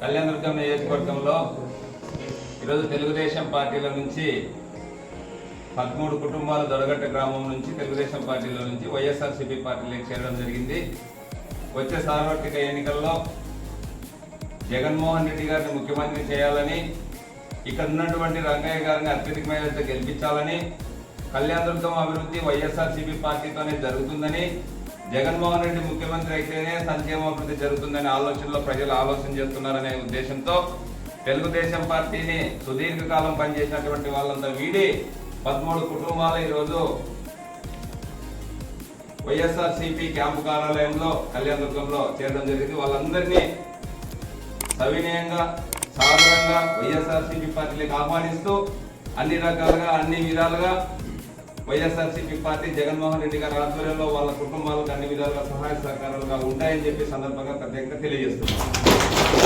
కళ్యాణదుర్గం నియోజకవర్గంలో ఈరోజు తెలుగుదేశం పార్టీల నుంచి పదమూడు కుటుంబాలు దొరగట్ట గ్రామం నుంచి తెలుగుదేశం పార్టీల నుంచి వైఎస్ఆర్సీపీ పార్టీలోకి చేరడం జరిగింది. వచ్చే సార్వత్రిక ఎన్నికల్లో జగన్మోహన్ రెడ్డి గారిని ముఖ్యమంత్రి చేయాలని ఇక్కడ ఉన్నటువంటి రంగయ్య గారిని అత్యధిక మేరతో గెలిపించాలని కళ్యాణదుర్గం అభివృద్ధి వైఎస్ఆర్సీపీ పార్టీతోనే జరుగుతుందని జగన్మోహన్ రెడ్డి ముఖ్యమంత్రి అయితేనే సంక్షేమ అభివృద్ధి జరుగుతుందనే ఆలోచనలో ప్రజలు ఆలోచన చేస్తున్నారనే ఉద్దేశంతో తెలుగుదేశం పార్టీని సుదీర్ఘకాలం పనిచేసినటువంటి వాళ్ళంతా వీడి పదమూడు కుటుంబాలు ఈరోజు వైఎస్ఆర్ సిపి క్యాంపు కార్యాలయంలో కళ్యాణదుర్గంలో చేరడం జరిగింది. వాళ్ళందరినీ సవినయంగా సాధారణంగా వైఎస్ఆర్సీపీ పార్టీలకు ఆహ్వానిస్తూ అన్ని రకాలుగా అన్ని విధాలుగా వైఎస్ఆర్సీపీ పార్టీ జగన్మోహన్ రెడ్డి గారి ఆధ్వర్యంలో వాళ్ళ కుటుంబాలకు అన్ని విధాలుగా సహాయ సహకారాలుగా ఉంటాయని చెప్పి సందర్భంగా ప్రత్యేకంగా తెలియజేస్తున్నాం.